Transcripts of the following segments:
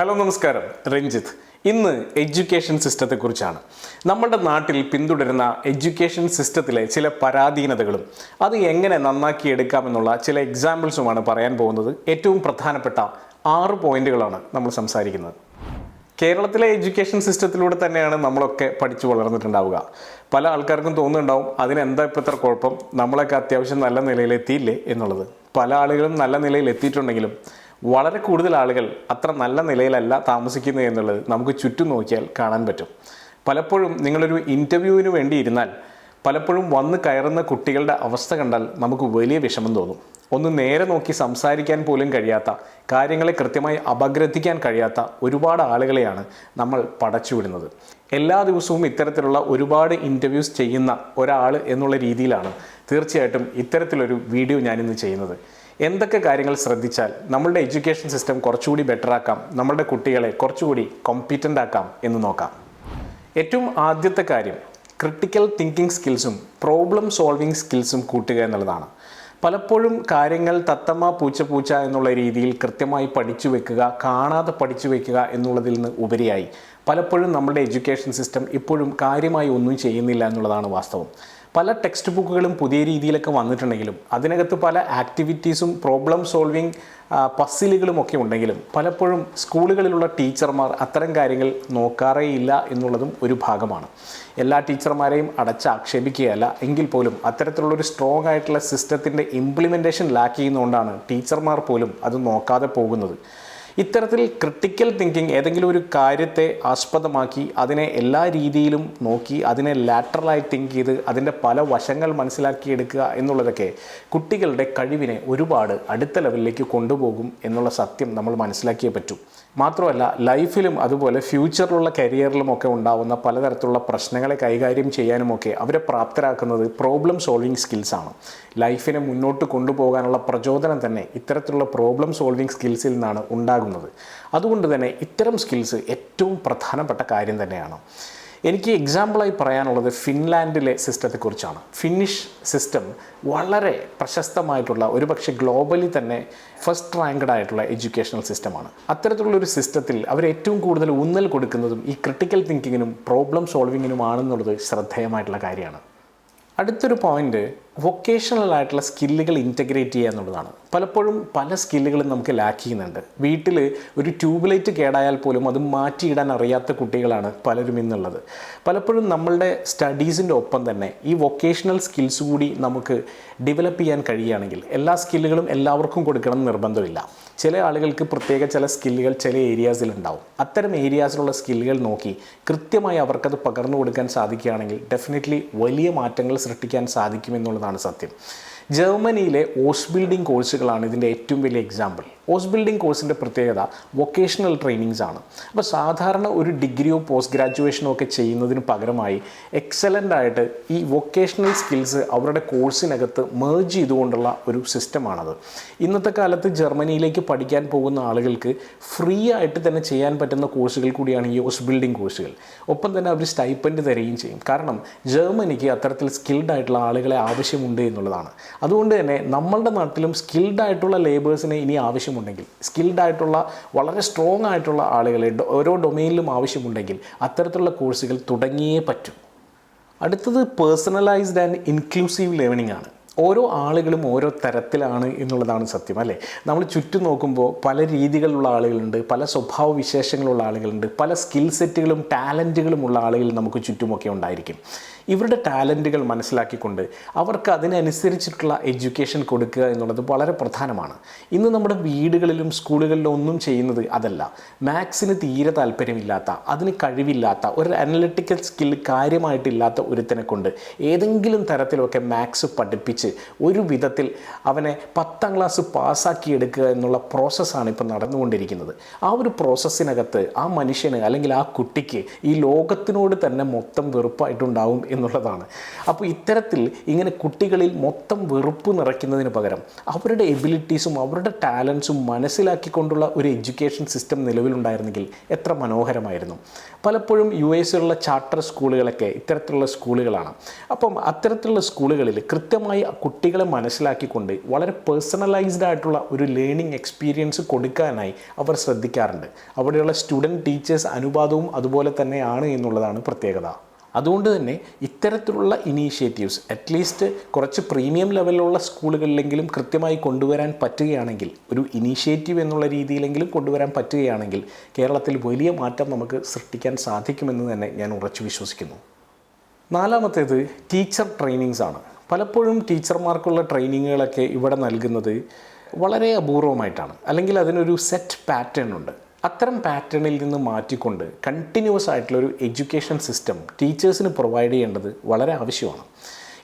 Hello നമസ്കാരം. രഞ്ജിത്ത്. ഇന്ന് education സിസ്റ്റത്തെക്കുറിച്ചാണ്. നമ്മുടെ നാട്ടിൽ പിന്തുടരുന്ന എഡ്യൂക്കേഷൻ സിസ്റ്റത്തിലെ ചില പരാധീനതകളും അത് എങ്ങനെ നന്നാക്കിയെടുക്കാമെന്നുള്ള ചില എക്സാമ്പിൾസുമാണ് പറയാൻ പോകുന്നത്. ഏറ്റവും പ്രധാനപ്പെട്ട ആറ് പോയിന്റുകളാണ് നമ്മൾ സംസാരിക്കുന്നത്. കേരളത്തിലെ എഡ്യൂക്കേഷൻ സിസ്റ്റത്തിലൂടെ തന്നെയാണ് നമ്മളൊക്കെ പഠിച്ചു വളർന്നിട്ടുണ്ടാവുക. പല ആൾക്കാർക്കും തോന്നുന്നുണ്ടാവും അതിനെന്താ ഇപ്പോൾ ഇത്ര കുഴപ്പം? നമ്മളൊക്കെ അത്യാവശ്യം നല്ല നിലയിലെത്തിയില്ലേ എന്നുള്ളത്. പല ആളുകളും നല്ല നിലയിൽ എത്തിയിട്ടുണ്ടെങ്കിലും വളരെ കൂടുതൽ ആളുകൾ അത്ര നല്ല നിലയിലല്ല താമസിക്കുന്നത് എന്നുള്ളത് നമുക്ക് ചുറ്റും നോക്കിയാൽ കാണാൻ പറ്റും. പലപ്പോഴും നിങ്ങളൊരു ഇന്റർവ്യൂവിന് വേണ്ടി ഇരുന്നാൽ പലപ്പോഴും വന്ന് കയറുന്ന കുട്ടികളുടെ അവസ്ഥ കണ്ടാൽ നമുക്ക് വലിയ വിഷമം തോന്നും. ഒന്ന് നേരെ നോക്കി സംസാരിക്കാൻ പോലും കഴിയാത്ത കാര്യങ്ങളെ കൃത്യമായി അപഗ്രഥിക്കാൻ കഴിയാത്ത ഒരുപാട് ആളുകളെയാണ് നമ്മൾ പടച്ചുവിടുന്നത്. എല്ലാ ദിവസവും ഇത്തരത്തിലുള്ള ഒരുപാട് ഇന്റർവ്യൂസ് ചെയ്യുന്ന ഒരാൾ എന്നുള്ള രീതിയിലാണ് തീർച്ചയായിട്ടും ഇത്തരത്തിലൊരു വീഡിയോ ഞാനിന്ന് ചെയ്യുന്നത്. എന്തൊക്കെ കാര്യങ്ങൾ ശ്രദ്ധിച്ചാൽ നമ്മളുടെ എഡ്യൂക്കേഷൻ സിസ്റ്റം കുറച്ചുകൂടി ബെറ്റർ ആക്കാം നമ്മളുടെ കുട്ടികളെ കുറച്ചുകൂടി കോമ്പീറ്റന്റ് ആക്കാം എന്ന് നോക്കാം. ഏറ്റവും ആദ്യത്തെ കാര്യം ക്രിട്ടിക്കൽ തിങ്കിങ് സ്കിൽസും പ്രോബ്ലം സോൾവിങ് സ്കിൽസും കൂട്ടുക എന്നുള്ളതാണ്. പലപ്പോഴും കാര്യങ്ങൾ തത്തമ്മ പൂച്ച പൂച്ച എന്നുള്ള രീതിയിൽ കൃത്യമായി പഠിച്ചു വെക്കുക കാണാതെ പഠിച്ചു വെക്കുക എന്നുള്ളതിൽ നിന്ന് ഉപരിയായി. പലപ്പോഴും നമ്മുടെ എഡ്യൂക്കേഷൻ സിസ്റ്റം ഇപ്പോഴും കാര്യമായി ഒന്നും ചെയ്യുന്നില്ല എന്നുള്ളതാണ് വാസ്തവം. പല ടെക്സ്റ്റ് ബുക്കുകളും പുതിയ രീതിയിലൊക്കെ വന്നിട്ടുണ്ടെങ്കിലും അതിനകത്ത് പല ആക്ടിവിറ്റീസും പ്രോബ്ലം സോൾവിങ് പസിലുകളും ഒക്കെ ഉണ്ടെങ്കിലും പലപ്പോഴും സ്കൂളുകളിലുള്ള ടീച്ചർമാർ അത്തരം കാര്യങ്ങൾ നോക്കാറേ ഇല്ല എന്നുള്ളതും ഒരു ഭാഗമാണ്. എല്ലാ ടീച്ചർമാരെയും അടച്ച് ആക്ഷേപിക്കുകയല്ല എങ്കിൽ പോലും അത്തരത്തിലുള്ളൊരു സ്ട്രോങ് ആയിട്ടുള്ള സിസ്റ്റത്തിന്റെ ഇംപ്ലിമെന്റേഷൻ ലാക്ക് ചെയ്യുന്നതുകൊണ്ടാണ് ടീച്ചർമാർ പോലും അത് നോക്കാതെ പോകുന്നത്. ഇത്തരത്തിൽ ക്രിട്ടിക്കൽ തിങ്കിങ് ഏതെങ്കിലും ഒരു കാര്യത്തെ ആസ്പദമാക്കി അതിനെ എല്ലാ രീതിയിലും നോക്കി അതിനെ ലാറ്ററലായി തിങ്ക് ചെയ്ത് അതിന്റെ പല വശങ്ങൾ മനസ്സിലാക്കിയെടുക്കുക എന്നുള്ളതൊക്കെ കുട്ടികളുടെ കഴിവിനെ ഒരുപാട് അടുത്ത ലെവലിലേക്ക് കൊണ്ടുപോകും എന്നുള്ള സത്യം നമ്മൾ മനസ്സിലാക്കിയേ പറ്റൂ. മാത്രമല്ല ലൈഫിലും അതുപോലെ ഫ്യൂച്ചറിലുള്ള കരിയറിലും ഒക്കെ ഉണ്ടാവുന്ന പലതരത്തിലുള്ള പ്രശ്നങ്ങളെ കൈകാര്യം ചെയ്യാനുമൊക്കെ അവരെ പ്രാപ്തരാക്കുന്നത് പ്രോബ്ലം സോൾവിങ് സ്കിൽസാണ് ലൈഫിനെ മുന്നോട്ട് കൊണ്ടുപോകാനുള്ള പ്രചോദനം തന്നെ ഇത്തരത്തിലുള്ള പ്രോബ്ലം സോൾവിങ് സ്കിൽസിൽ നിന്നാണ് ഉണ്ടാകുന്നത്. അതുകൊണ്ട് തന്നെ ഇത്തരം സ്കിൽസ് ഏറ്റവും പ്രധാനപ്പെട്ട കാര്യം തന്നെയാണ്. എനിക്ക് എക്സാമ്പിളായി പറയാനുള്ളത് ഫിൻലാൻഡിലെ സിസ്റ്റത്തെക്കുറിച്ചാണ് ഫിന്നിഷ് സിസ്റ്റം വളരെ പ്രശസ്തമായിട്ടുള്ള ഒരുപക്ഷെ ഗ്ലോബലി തന്നെ ഫസ്റ്റ് റാങ്ക്ഡ് ആയിട്ടുള്ള എഡ്യൂക്കേഷണൽ സിസ്റ്റമാണ് അത്തരത്തിലുള്ള ഒരു സിസ്റ്റത്തിൽ അവർ ഏറ്റവും കൂടുതൽ ഊന്നൽ കൊടുക്കുന്നതും ഈ ക്രിട്ടിക്കൽ തിങ്കിങ്ങിനും പ്രോബ്ലം സോൾവിങ്ങിനുമാണെന്നുള്ളത് ശ്രദ്ധേയമായിട്ടുള്ള കാര്യമാണ്. അടുത്തൊരു പോയിന്റ് വൊക്കേഷണൽ ആയിട്ടുള്ള സ്കില്ലുകൾ ഇന്റഗ്രേറ്റ് ചെയ്യുക എന്നുള്ളതാണ്. പലപ്പോഴും പല സ്കില്ലുകളും നമുക്ക് ലാക്ക് ചെയ്യുന്നുണ്ട്. വീട്ടിൽ ഒരു ട്യൂബ്ലൈറ്റ് കേടായാൽ പോലും അത് മാറ്റിയിടാൻ അറിയാത്ത കുട്ടികളാണ് പലരും ഇന്നുള്ളത്. പലപ്പോഴും നമ്മളുടെ സ്റ്റഡീസിന്റെ ഒപ്പം തന്നെ ഈ വൊക്കേഷണൽ സ്കിൽസ് കൂടി നമുക്ക് ഡെവലപ്പ് ചെയ്യാൻ കഴിയുകയാണെങ്കിൽ എല്ലാ സ്കില്ലുകളും എല്ലാവർക്കും കൊടുക്കണം നിർബന്ധമില്ല. ചില ആളുകൾക്ക് പ്രത്യേക ചില സ്കില്ലുകൾ ചില ഏരിയാസിൽ ഉണ്ടാവും. അത്തരം ഏരിയാസിലുള്ള സ്കില്ലുകൾ നോക്കി കൃത്യമായി അവർക്കത് പകർന്നു കൊടുക്കാൻ സാധിക്കുകയാണെങ്കിൽ ഡെഫിനറ്റ്ലി വലിയ മാറ്റങ്ങൾ സൃഷ്ടിക്കാൻ സാധിക്കുമെന്നുള്ളതാണ് സത്യം. ജർമ്മനിയിലെ ഓസ് ബിൽഡിംഗ് കോഴ്സുകളാണ് ഇതിന്റെ ഏറ്റവും വലിയ എക്സാമ്പിൾ ഓസ് ബിൽഡിംഗ് കോഴ്സിന്റെ പ്രത്യേകത വൊക്കേഷണൽ ട്രെയിനിങ്സ് ആണ്. അപ്പോൾ സാധാരണ ഒരു ഡിഗ്രിയോ പോസ്റ്റ് ഗ്രാജുവേഷനോ ഒക്കെ ചെയ്യുന്നതിന് പകരമായി എക്സലന്റ് ആയിട്ട് ഈ വൊക്കേഷണൽ സ്കിൽസ് അവരുടെ കോഴ്സിനകത്ത് മേർജ് ചെയ്തുകൊണ്ടുള്ള ഒരു സിസ്റ്റമാണത് ഇന്നത്തെ കാലത്ത് ജർമ്മനിയിലേക്ക് പഠിക്കാൻ പോകുന്ന ആളുകൾക്ക് ഫ്രീ ആയിട്ട് തന്നെ ചെയ്യാൻ പറ്റുന്ന കോഴ്സുകൾ കൂടിയാണ് ഈ ഹോസ് ബിൽഡിംഗ് കോഴ്സുകൾ. ഒപ്പം തന്നെ അവർ സ്റ്റൈപ്പൻഡ് തരികയും ചെയ്യും. കാരണം ജർമ്മനിക്ക് അത്തരത്തിൽ സ്കിൽഡ് ആയിട്ടുള്ള ആളുകളെ ആവശ്യമുണ്ട് എന്നുള്ളതാണ്. അതുകൊണ്ട് തന്നെ നമ്മളുടെ നാട്ടിലും സ്കിൽഡ് ആയിട്ടുള്ള ലേബേഴ്സിനെ ഇനി ആവശ്യമുണ്ടെങ്കിൽ സ്കിൽഡ് ആയിട്ടുള്ള വളരെ സ്ട്രോങ് ആയിട്ടുള്ള ആളുകളെ ഓരോ ഡൊമെയിനിലും ആവശ്യമുണ്ടെങ്കിൽ അത്തരത്തിലുള്ള കോഴ്സുകൾ തുടങ്ങിയേ പറ്റൂ. അടുത്തത് പേഴ്സണലൈസ്ഡ് ആൻഡ് ഇൻക്ലൂസീവ് ലേണിംഗ് ആണ്. ഓരോ ആളുകളും ഓരോ തരത്തിലാണ് എന്നുള്ളതാണ് സത്യം അല്ലേ? നമ്മൾ ചുറ്റും നോക്കുമ്പോൾ പല രീതികളിലുള്ള ആളുകളുണ്ട് പല സ്വഭാവ വിശേഷങ്ങളുള്ള ആളുകളുണ്ട് പല സ്കിൽ സെറ്റുകളും ടാലന്റുകളും ഉള്ള ആളുകൾ നമുക്ക് ചുറ്റുമൊക്കെ ഉണ്ടായിരിക്കും. ഇവരുടെ ടാലന്റുകൾ മനസ്സിലാക്കിക്കൊണ്ട് അവർക്ക് അതിനനുസരിച്ചിട്ടുള്ള എഡ്യൂക്കേഷൻ കൊടുക്കുക എന്നുള്ളത് വളരെ പ്രധാനമാണ്. ഇന്ന് നമ്മുടെ വീടുകളിലും സ്കൂളുകളിലും ഒന്നും ചെയ്യുന്നത് അതല്ല. മാത്സിന് തീരെ താല്പര്യമില്ലാത്ത അതിന് കഴിവില്ലാത്ത ഒരു അനലിറ്റിക്കൽ സ്കിൽ കാര്യമായിട്ടില്ലാത്ത ഒരുത്തനെ കൊണ്ട് ഏതെങ്കിലും തരത്തിലൊക്കെ മാത്സ് പഠിപ്പിച്ച് ഒരു വിധത്തിൽ അവനെ പത്താം ക്ലാസ് പാസ്സാക്കി എടുക്കുക എന്നുള്ള പ്രോസസ്സാണ് ഇപ്പോൾ നടന്നുകൊണ്ടിരിക്കുന്നത്. ആ ഒരു പ്രോസസ്സിനകത്ത് ആ മനുഷ്യന് അല്ലെങ്കിൽ ആ കുട്ടിക്ക് ഈ ലോകത്തിനോട് തന്നെ മൊത്തം വെറുപ്പായിട്ടുണ്ടാവും എന്നുള്ളതാണ്. അപ്പോൾ ഇത്തരത്തിൽ ഇങ്ങനെ കുട്ടികളിൽ മൊത്തം വെറുപ്പ് നിറയ്ക്കുന്നതിന് പകരം അവരുടെ എബിലിറ്റീസും അവരുടെ ടാലൻസും മനസ്സിലാക്കിക്കൊണ്ടുള്ള ഒരു എഡ്യൂക്കേഷൻ സിസ്റ്റം നിലവിലുണ്ടായിരുന്നെങ്കിൽ എത്ര മനോഹരമായിരുന്നു. പലപ്പോഴും യു എസിലുള്ള ചാർട്ടർ സ്കൂളുകളൊക്കെ ഇത്തരത്തിലുള്ള സ്കൂളുകളാണ് അപ്പം അത്തരത്തിലുള്ള സ്കൂളുകളിൽ കൃത്യമായി കുട്ടികളെ മനസ്സിലാക്കിക്കൊണ്ട് വളരെ പേഴ്സണലൈസ്ഡ് ആയിട്ടുള്ള ഒരു ലേണിംഗ് എക്സ്പീരിയൻസ് കൊടുക്കാനായി അവർ ശ്രദ്ധിക്കാറുണ്ട്. അവിടെയുള്ള സ്റ്റുഡന്റ് ടീച്ചേഴ്സ് അനുപാതവും അതുപോലെ തന്നെയാണ് എന്നുള്ളതാണ് പ്രത്യേകത. അതുകൊണ്ട് തന്നെ ഇത്തരത്തിലുള്ള ഇനീഷ്യേറ്റീവ്സ് അറ്റ്ലീസ്റ്റ് കുറച്ച് പ്രീമിയം ലെവലിലുള്ള സ്കൂളുകളിലെങ്കിലും കൃത്യമായി കൊണ്ടുവരാൻ പറ്റുകയാണെങ്കിൽ ഒരു ഇനീഷ്യേറ്റീവ് എന്നുള്ള രീതിയിലെങ്കിലും കൊണ്ടുവരാൻ പറ്റുകയാണെങ്കിൽ കേരളത്തിൽ വലിയ മാറ്റം നമുക്ക് സൃഷ്ടിക്കാൻ സാധിക്കുമെന്ന് തന്നെ ഞാൻ ഉറച്ചു വിശ്വസിക്കുന്നു. നാലാമത്തേത് ടീച്ചർ ട്രെയിനിങ്സ് ആണ്. പലപ്പോഴും ടീച്ചർമാർക്കുള്ള ട്രെയിനിങ്ങുകളൊക്കെ ഇവിടെ നൽകുന്നത് വളരെ അപൂർവമായിട്ടാണ്. അല്ലെങ്കിൽ അതിനൊരു സെറ്റ് പാറ്റേൺ ഉണ്ട്. അത്തരം പാറ്റേണിൽ നിന്ന് മാറ്റിക്കൊണ്ട് കണ്ടിന്യൂസ് ആയിട്ടുള്ള ഒരു എഡ്യൂക്കേഷൻ സിസ്റ്റം ടീച്ചേഴ്സിന് പ്രൊവൈഡ് ചെയ്യേണ്ടത് വളരെ ആവശ്യമാണ്.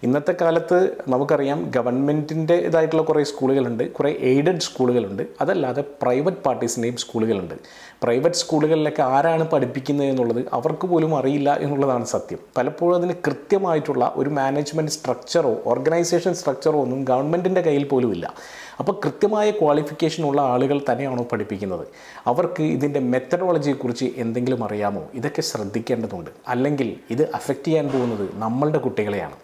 ഇന്നത്തെ കാലത്ത് നമുക്കറിയാം ഗവൺമെന്റിന്റെ ഇതായിട്ടുള്ള കുറേ സ്കൂളുകളുണ്ട് കുറേ എയ്ഡഡ് സ്കൂളുകളുണ്ട്. അതല്ലാതെ പ്രൈവറ്റ് പാർട്ടീസിന്റെയും സ്കൂളുകളുണ്ട്. പ്രൈവറ്റ് സ്കൂളുകളിലൊക്കെ ആരാണ് പഠിപ്പിക്കുന്നത് എന്നുള്ളത് അവർക്ക് പോലും അറിയില്ല എന്നുള്ളതാണ് സത്യം. പലപ്പോഴും അതിന് കൃത്യമായിട്ടുള്ള ഒരു മാനേജ്മെന്റ് സ്ട്രക്ചറോ ഓർഗനൈസേഷൻ സ്ട്രക്ചറോ ഒന്നും ഗവൺമെന്റിന്റെ കയ്യിൽ പോലും ഇല്ല അപ്പോൾ കൃത്യമായ ക്വാളിഫിക്കേഷൻ ഉള്ള ആളുകൾ തന്നെയാണോ പഠിപ്പിക്കുന്നത്? അവർക്ക് ഇതിന്റെ മെത്തഡോളജിയെക്കുറിച്ച് എന്തെങ്കിലും അറിയാമോ? ഇതൊക്കെ ശ്രദ്ധിക്കേണ്ടതുണ്ട്. അല്ലെങ്കിൽ ഇത് അഫക്റ്റ് ചെയ്യാൻ പോകുന്നത് നമ്മളുടെ കുട്ടികളെയാണ്.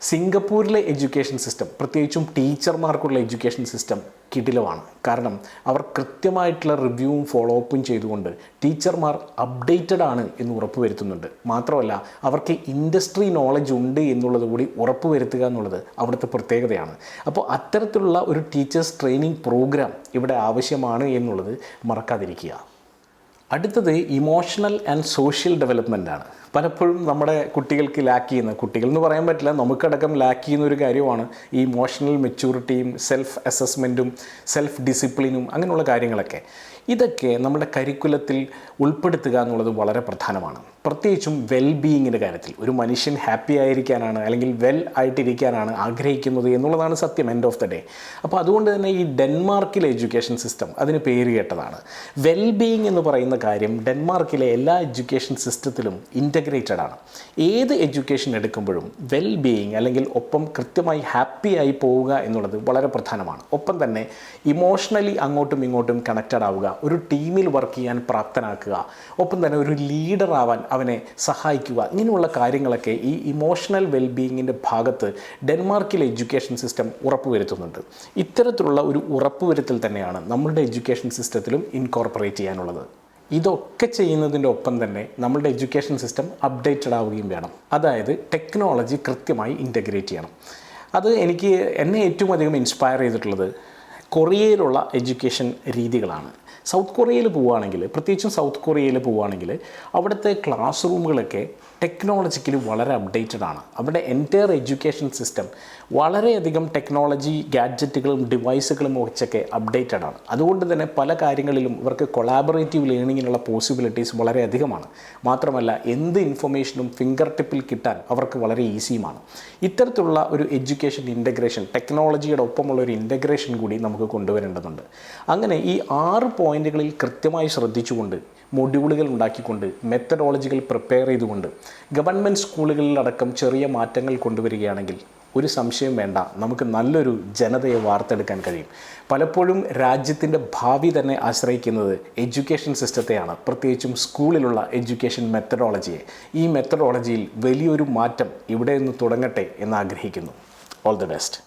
സിംഗപ്പൂരിലെ എഡ്യൂക്കേഷൻ സിസ്റ്റം പ്രത്യേകിച്ചും ടീച്ചർമാർക്കുള്ള എഡ്യൂക്കേഷൻ സിസ്റ്റം കിടിലമാണ്. കാരണം അവർ കൃത്യമായിട്ടുള്ള റിവ്യൂവും ഫോളോ അപ്പും ചെയ്തുകൊണ്ട് ടീച്ചർമാർ അപ്ഡേറ്റഡ് ആണ് എന്ന് ഉറപ്പുവരുത്തുന്നുണ്ട് മാത്രമല്ല അവർക്ക് ഇൻഡസ്ട്രി നോളജ് ഉണ്ട് എന്നുള്ളത് കൂടി ഉറപ്പുവരുത്തുക എന്നുള്ളത് അവിടുത്തെ പ്രത്യേകതയാണ്. അപ്പോൾ അത്തരത്തിലുള്ള ഒരു ടീച്ചേഴ്സ് ട്രെയിനിങ് പ്രോഗ്രാം ഇവിടെ ആവശ്യമാണ് എന്നുള്ളത് മറക്കാതിരിക്കുക. അടുത്തത് ഇമോഷണൽ ആൻഡ് സോഷ്യൽ ഡെവലപ്മെന്റ് ആണ്. പലപ്പോഴും നമ്മുടെ കുട്ടികൾക്ക് ലാക്ക് ചെയ്യുന്ന കുട്ടികൾ എന്ന് പറയാൻ പറ്റില്ല നമുക്കടക്കം ലാക്ക് ചെയ്യുന്ന ഒരു കാര്യമാണ് ഈ ഇമോഷണൽ മെച്യൂരിറ്റിയും സെൽഫ് അസസ്മെന്റും സെൽഫ് ഡിസിപ്ലിനും അങ്ങനെയുള്ള കാര്യങ്ങളൊക്കെ. ഇതൊക്കെ നമ്മുടെ കരിക്കുലത്തിൽ ഉൾപ്പെടുത്തുക എന്നുള്ളത് വളരെ പ്രധാനമാണ്. പ്രത്യേകിച്ചും വെൽ ബീയിങ്ങിന്റെ കാര്യത്തിൽ. ഒരു മനുഷ്യൻ ഹാപ്പി ആയിരിക്കാനാണ് അല്ലെങ്കിൽ വെൽ ആയിട്ടിരിക്കാനാണ് ആഗ്രഹിക്കുന്നത് എന്നുള്ളതാണ് സത്യം എൻഡ് ഓഫ് ദ ഡേ അപ്പോൾ അതുകൊണ്ട് തന്നെ ഈ ഡെൻമാർക്കിലെ എഡ്യൂക്കേഷൻ സിസ്റ്റം അതിന് പേര് കേട്ടതാണ്. വെൽ ബീയിങ് എന്ന് പറയുന്ന കാര്യം ഡെൻമാർക്കിലെ എല്ലാ എഡ്യൂക്കേഷൻ സിസ്റ്റത്തിലും ഇന്റഗ്രേറ്റഡ് ആണ്. ഏത് എഡ്യൂക്കേഷൻ എടുക്കുമ്പോഴും വെൽ ബീയിങ് അല്ലെങ്കിൽ ഒപ്പം കൃത്യമായി ഹാപ്പി ആയി പോവുക എന്നുള്ളത് വളരെ പ്രധാനമാണ്. ഒപ്പം തന്നെ ഇമോഷണലി അങ്ങോട്ടും ഇങ്ങോട്ടും കണക്റ്റഡ് ആവുക ഒരു ടീമിൽ വർക്ക് ചെയ്യാൻ പ്രാപ്തനാക്കുക ഒപ്പം തന്നെ ഒരു ലീഡർ ആവാൻ അവനെ സഹായിക്കുക ഇങ്ങനെയുള്ള കാര്യങ്ങളൊക്കെ ഈ ഇമോഷണൽ വെൽബീയിങ്ങിന്റെ ഭാഗത്ത് ഡെൻമാർക്കിലെ എഡ്യൂക്കേഷൻ സിസ്റ്റം ഉറപ്പുവരുത്തുന്നുണ്ട്. ഇത്തരത്തിലുള്ള ഒരു ഉറപ്പുവരുത്തൽ തന്നെയാണ് നമ്മളുടെ എഡ്യൂക്കേഷൻ സിസ്റ്റത്തിലും ഇൻകോർപ്പറേറ്റ് ചെയ്യാനുള്ളത്. ഇതൊക്കെ ചെയ്യുന്നതിന്റെ ഒപ്പം തന്നെ നമ്മളുടെ എഡ്യൂക്കേഷൻ സിസ്റ്റം അപ്ഡേറ്റഡ് ആവുകയും വേണം. അതായത് ടെക്നോളജി കൃത്യമായി ഇന്റഗ്രേറ്റ് ചെയ്യണം. അത് എനിക്ക് എന്നെ ഏറ്റവും അധികം ഇൻസ്പയർ ചെയ്തിട്ടുള്ളത് കൊറിയയിലുള്ള എഡ്യൂക്കേഷൻ രീതികളാണ്. സൗത്ത് കൊറിയയിൽ പോവുകയാണെങ്കിൽ പ്രത്യേകിച്ചും സൗത്ത് കൊറിയയിൽ പോവുകയാണെങ്കിൽ അവിടുത്തെ ക്ലാസ് റൂമുകളൊക്കെ ടെക്നോളജിക്കലി വളരെ അപ്ഡേറ്റഡ് ആണ്. അവിടെ എന്റയർ എഡ്യൂക്കേഷൻ സിസ്റ്റം വളരെയധികം ടെക്നോളജി ഗാഡ്ജറ്റുകളും ഡിവൈസുകളും വെച്ചൊക്കെ അപ്ഡേറ്റഡ് ആണ്. അതുകൊണ്ട് തന്നെ പല കാര്യങ്ങളിലും ഇവർക്ക് കൊളാബറേറ്റീവ് ലേണിങ്ങിനുള്ള പോസിബിലിറ്റീസ് വളരെ അധികമാണ്. മാത്രമല്ല എന്ത് ഇൻഫർമേഷനും ഫിംഗർ ടിപ്പിൽ കിട്ടാൻ അവർക്ക് വളരെ ഈസിയുമാണ് ഇത്തരത്തിലുള്ള ഒരു എഡ്യൂക്കേഷൻ ഇന്റഗ്രേഷൻ ടെക്നോളജിയുടെ ഒപ്പമുള്ള ഒരു ഇന്റഗ്രേഷൻ കൂടി നമുക്ക് കൊണ്ടുവരേണ്ടതുണ്ട്. അങ്ങനെ ഈ ആറ് പോയിന്റുകളിൽ കൃത്യമായി ശ്രദ്ധിച്ചുകൊണ്ട് മൊഡ്യൂളുകൾ ഉണ്ടാക്കിക്കൊണ്ട് മെത്തഡോളജികൾ പ്രിപ്പയർ ചെയ്തുകൊണ്ട് ഗവൺമെന്റ് സ്കൂളുകളിലടക്കം ചെറിയ മാറ്റങ്ങൾ കൊണ്ടുവരികയാണെങ്കിൽ ഒരു സംശയം വേണ്ട. നമുക്ക് നല്ലൊരു ജനതയെ വാർത്തെടുക്കാൻ കഴിയും. പലപ്പോഴും രാജ്യത്തിന്റെ ഭാവി തന്നെ ആശ്രയിക്കുന്നത് എഡ്യൂക്കേഷൻ സിസ്റ്റത്തെയാണ് പ്രത്യേകിച്ചും സ്കൂളിലുള്ള എഡ്യൂക്കേഷൻ മെത്തഡോളജിയെ ഈ മെത്തഡോളജിയിൽ വലിയൊരു മാറ്റം ഇവിടെ നിന്ന് തുടങ്ങട്ടെ എന്ന് ആഗ്രഹിക്കുന്നു. All the best